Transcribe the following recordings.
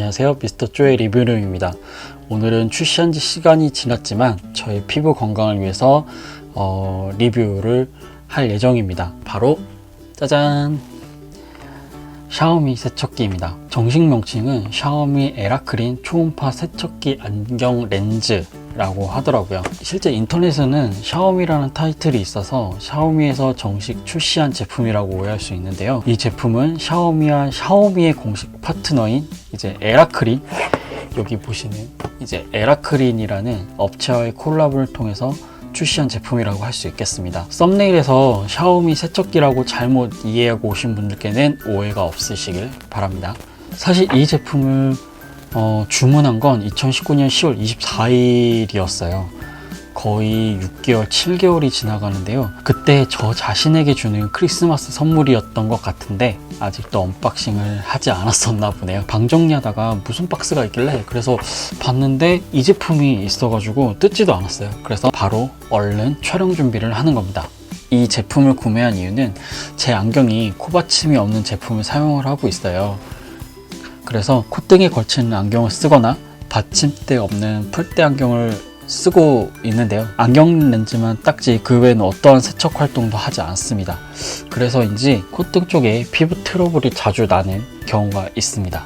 안녕하세요. 미스터 쪼의 리뷰룸입니다. 오늘은 출시한 지 시간이 지났지만 저의 피부 건강을 위해서 어, 리뷰를 할 예정입니다. 바로 짜잔! 샤오미 세척기입니다. 정식 명칭은 샤오미 에라크린 초음파 세척기 안경 렌즈 라고 하더라고요. 실제 인터넷에는 샤오미라는 타이틀이 있어서 샤오미에서 정식 출시한 제품이라고 오해할 수 있는데요. 이 제품은 샤오미와 샤오미의 공식 파트너인 이제 에라크린 여기 보시는 이제 에라크린이라는 업체와의 콜라보를 통해서 출시한 제품이라고 할 수 있겠습니다. 썸네일에서 샤오미 세척기라고 잘못 이해하고 오신 분들께는 오해가 없으시길 바랍니다. 사실 이 제품을 어, 주문한 건 2019년 10월 24일이었어요. 거의 6개월, 7개월이 지나가는데요. 그때 저 자신에게 주는 크리스마스 선물이었던 것 같은데 아직도 언박싱을 하지 않았었나 보네요. 방 정리하다가 무슨 박스가 있길래 그래서 봤는데 이 제품이 있어가지고 뜯지도 않았어요. 그래서 바로 얼른 촬영 준비를 하는 겁니다. 이 제품을 구매한 이유는 제 안경이 코받침이 없는 제품을 사용을 하고 있어요. 그래서 콧등에 걸치는 안경을 쓰거나 받침대 없는 풀대 안경을 쓰고 있는데요. 안경 렌즈만 닦지 그 외에는 어떠한 세척 활동도 하지 않습니다. 그래서인지 콧등 쪽에 피부 트러블이 자주 나는 경우가 있습니다.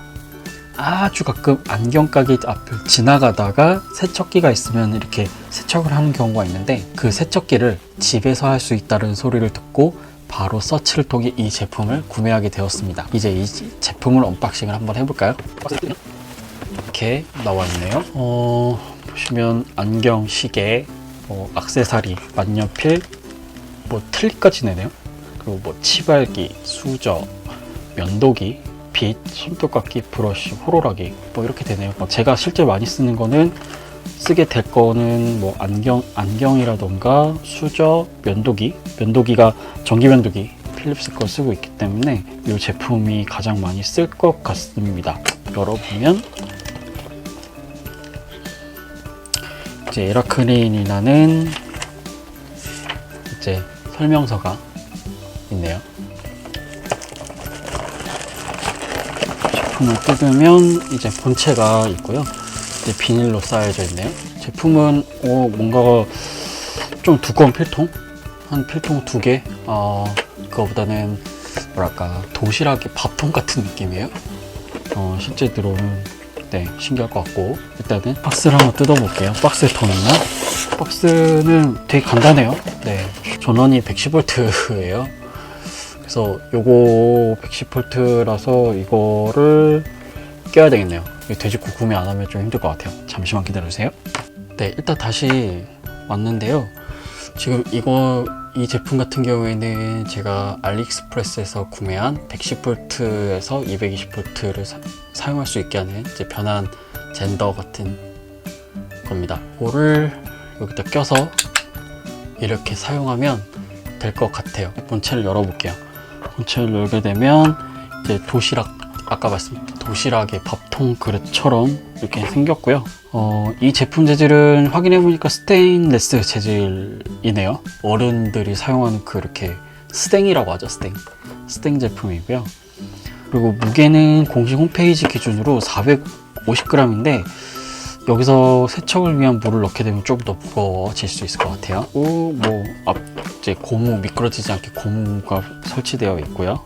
아주 가끔 안경 가게 앞을 지나가다가 세척기가 있으면 이렇게 세척을 하는 경우가 있는데 그 세척기를 집에서 할 수 있다는 소리를 듣고 바로 서치를 통해 이 제품을 구매하게 되었습니다. 이제 이 제품을 언박싱을 한번 해볼까요? 이렇게 나와 있네요. 어, 보시면 안경, 시계, 뭐 액세서리, 만년필, 뭐 틀니까지 내네요. 그리고 뭐 치발기, 수저, 면도기, 빗, 손톱깎이, 브러쉬, 호로라기 뭐 이렇게 되네요. 뭐 제가 실제 많이 쓰는 거는 쓰게 될 거는 뭐 안경 안경이라던가 수저, 면도기, 면도기가 전기 면도기 필립스 거 쓰고 있기 때문에 이 제품이 가장 많이 쓸 것 같습니다. 열어보면 이제 에라크린이라는 이제 설명서가 있네요. 제품을 뜯으면 이제 본체가 있고요. 비닐로 쌓여져 있네요. 제품은 어, 뭔가 좀 두꺼운 필통? 한 필통 두 개? 어, 그거보다는 뭐랄까 도시락의 밥통 같은 느낌이에요. 어, 실제 들어오는 네, 신기할 것 같고 일단은 박스를 한번 뜯어볼게요. 박스에 더 있나? 박스는 되게 간단해요. 네, 전원이 110V예요. 그래서 요거 110V라서 이거를 껴야 되겠네요. 이 돼지코 구매 안 하면 좀 힘들 것 같아요. 잠시만 기다려주세요. 네, 일단 다시 왔는데요. 지금 이거 이 제품 같은 경우에는 제가 알리익스프레스에서 구매한 110V에서 220V를 사, 용할수 있게 하는 이제 변환 젠더 같은 겁니다. 이거를 여기다 껴서 이렇게 사용하면 될 것 같아요. 본체를 열어볼게요. 본체를 열게 되면 이제 도시락 아까 말씀드린 도시락의 밥통 그릇처럼 이렇게 생겼고요. 어, 이 제품 재질은 확인해 보니까 스테인레스 재질이네요. 어른들이 사용하는 그렇게 스탱이라고 하죠. 스탱. 스탱 제품이고요. 그리고 무게는 공식 홈페이지 기준으로 450g인데 여기서 세척을 위한 물을 넣게 되면 좀더 무거워질 수 있을 것 같아요. 오, 뭐, 앞, 이제 고무, 미끄러지지 않게 고무가 설치되어 있고요.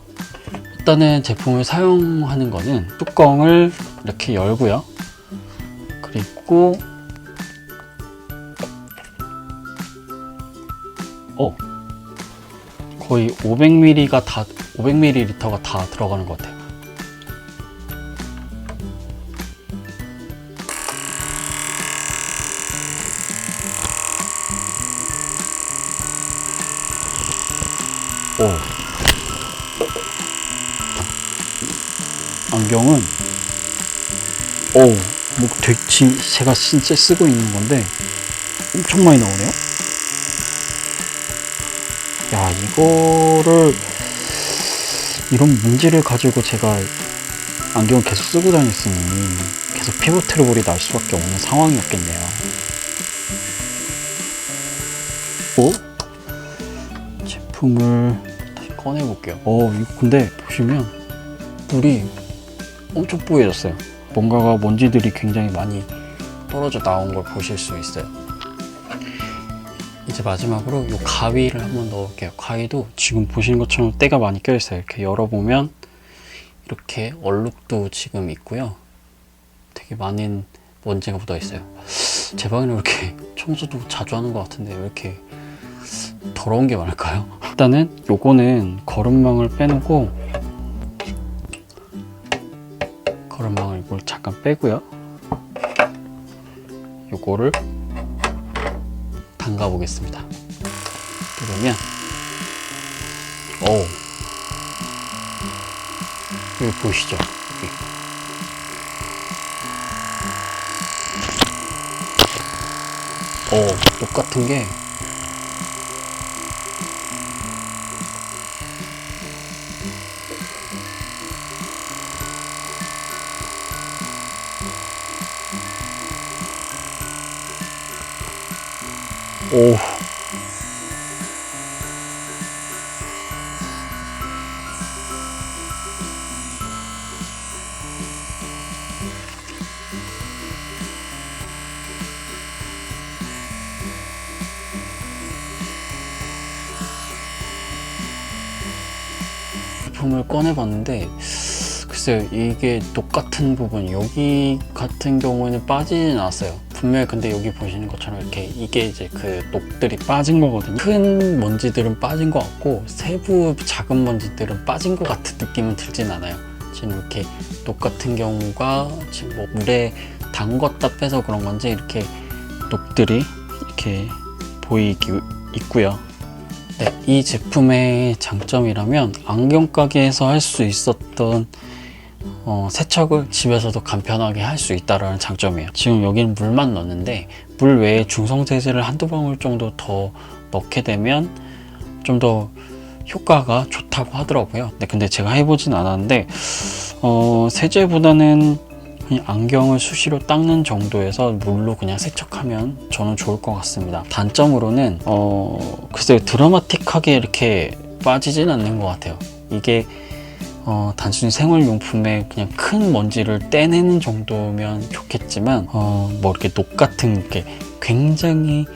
일단은 제품을 사용하는 거는 뚜껑을 이렇게 열고요. 그리고 어 거의 500ml가 다 500ml가 다 들어가는 것 같아요. 오. 안경은 오, 뭐 되게 제가 진짜 쓰고 있는 건데 엄청 많이 나오네요. 야, 이거를 이런 문제를 가지고 제가 안경을 계속 쓰고 다녔으니 계속 피부 트러블이 날 수밖에 없는 상황이었겠네요. 오? 제품을 다시 꺼내 볼게요. 어, 이거 근데 보시면 물이 엄청 뿌얘졌어요. 뭔가가 먼지들이 굉장히 많이 떨어져 나온 걸 보실 수 있어요. 이제 마지막으로 이 가위를 한번 넣을게요. 가위도 지금 보시는 것처럼 때가 많이 껴 있어요. 이렇게 열어보면 이렇게 얼룩도 지금 있고요. 되게 많은 먼지가 묻어 있어요. 제 방에는 왜 이렇게 청소도 자주 하는 것 같은데 왜 이렇게 더러운 게 많을까요? 일단은 요거는 거름망을 빼놓고 잠깐 빼고요. 요거를 담가 보겠습니다. 그러면 오 여기 보이시죠? 여기. 오 똑같은 게 오. 제품을 꺼내봤는데 글쎄요 이게 똑같은 부분 여기 같은 경우에는 빠지진 않았어요 분명히 근데 여기 보시는 것처럼 이렇게 이게 이제 그 녹들이 빠진 거거든요. 큰 먼지들은 빠진 것 같고 세부 작은 먼지들은 빠진 것 같은 느낌은 들진 않아요. 지금 이렇게 녹 같은 경우가 지금 뭐 물에 담궜다 빼서 그런 건지 이렇게 녹들이 이렇게 보이기 있고요. 네, 이 제품의 장점이라면 안경 가게에서 할 수 있었던 어, 세척을 집에서도 간편하게 할 수 있다는 장점이에요. 지금 여기는 물만 넣는데 물 외에 중성 세제를 한두 방울 정도 더 넣게 되면 좀 더 효과가 좋다고 하더라고요. 네, 근데 제가 해보진 않았는데 어, 세제보다는 안경을 수시로 닦는 정도에서 물로 그냥 세척하면 저는 좋을 것 같습니다. 단점으로는 어 글쎄요 드라마틱하게 이렇게 빠지진 않는 것 같아요. 이게 어, 단순히 생활용품에 그냥 큰 먼지를 떼내는 정도면 좋겠지만 어, 뭐 이렇게 녹 같은 게 굉장히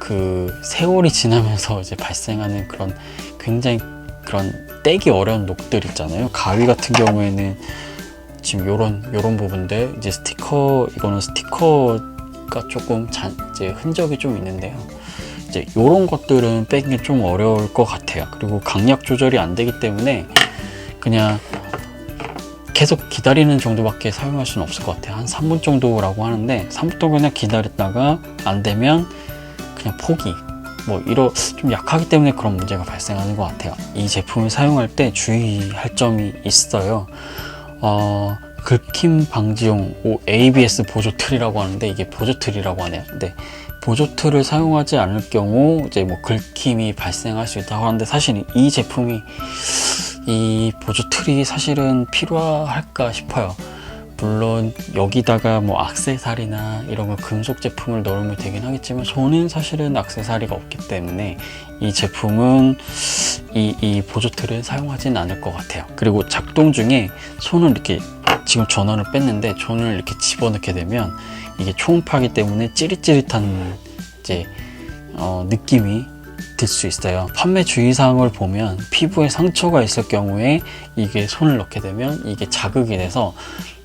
그 세월이 지나면서 이제 발생하는 그런 굉장히 그런 떼기 어려운 녹들 있잖아요. 가위 같은 경우에는 지금 요런 요런 부분들 이제 스티커 이거는 스티커가 조금 잔, 이제 흔적이 좀 있는데요. 이제 요런 것들은 빼기 좀 어려울 것 같아요. 그리고 강약 조절이 안 되기 때문에 그냥 계속 기다리는 정도밖에 사용할 수는 없을 것 같아요. 한 3분 정도라고 하는데 3분 동안 그냥 기다렸다가 안 되면 그냥 포기. 뭐 이러 좀 약하기 때문에 그런 문제가 발생하는 것 같아요. 이 제품을 사용할 때 주의할 점이 있어요. 어, 긁힘 방지용 ABS 보조 틀이라고 하는데 이게 보조 틀이라고 하네요. 근데 보조 틀을 사용하지 않을 경우 이제 뭐 긁힘이 발생할 수 있다고 하는데 사실 이 제품이 이 보조 틀이 사실은 필요할까 싶어요. 물론 여기다가 뭐 악세사리나 이런 거 금속 제품을 넣으면 되긴 하겠지만 저는 사실은 악세사리가 없기 때문에 이 제품은 이, 이 보조 틀을 사용하지는 않을 것 같아요. 그리고 작동 중에 손을 이렇게 지금 전원을 뺐는데 전원을 이렇게 집어넣게 되면 이게 초음파기 때문에 찌릿찌릿한 이제 어, 느낌이 들수 있어요. 판매 주의사항을 보면 피부에 상처가 있을 경우에 이게 손을 넣게 되면 이게 자극이 돼서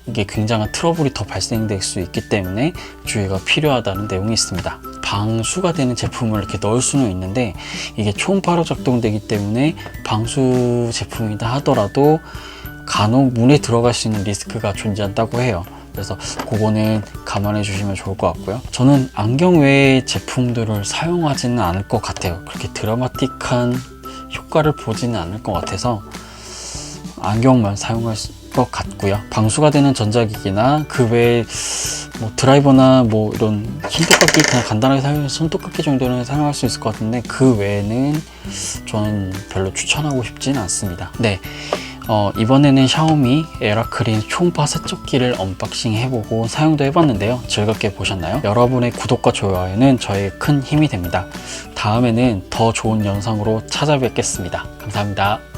이게 굉장한 트러블이 더 발생될 수 있기 때문에 주의가 필요하다는 내용이 있습니다. 방수가 되는 제품을 이렇게 넣을 수는 있는데 이게 초음파로 작동되기 때문에 방수 제품이다 하더라도 간혹 문에 들어갈 수 있는 리스크가 존재한다고 해요. 그래서 그거는 감안해 주시면 좋을 것 같고요. 저는 안경 외의 제품들을 사용하지는 않을 것 같아요. 그렇게 드라마틱한 효과를 보지는 않을 것 같아서 안경만 사용할 것 같고요. 방수가 되는 전자기기나 그 외에 뭐 드라이버나 뭐 이런 손톱깎이 그냥 간단하게 사용해서 손톱깎이 정도는 사용할 수 있을 것 같은데 그 외에는 저는 별로 추천하고 싶진 않습니다. 네. 어, 이번에는 샤오미 에라크린 초음파 세척기를 언박싱 해보고 사용도 해봤는데요. 즐겁게 보셨나요? 여러분의 구독과 좋아요는 저의 큰 힘이 됩니다. 다음에는 더 좋은 영상으로 찾아뵙겠습니다. 감사합니다.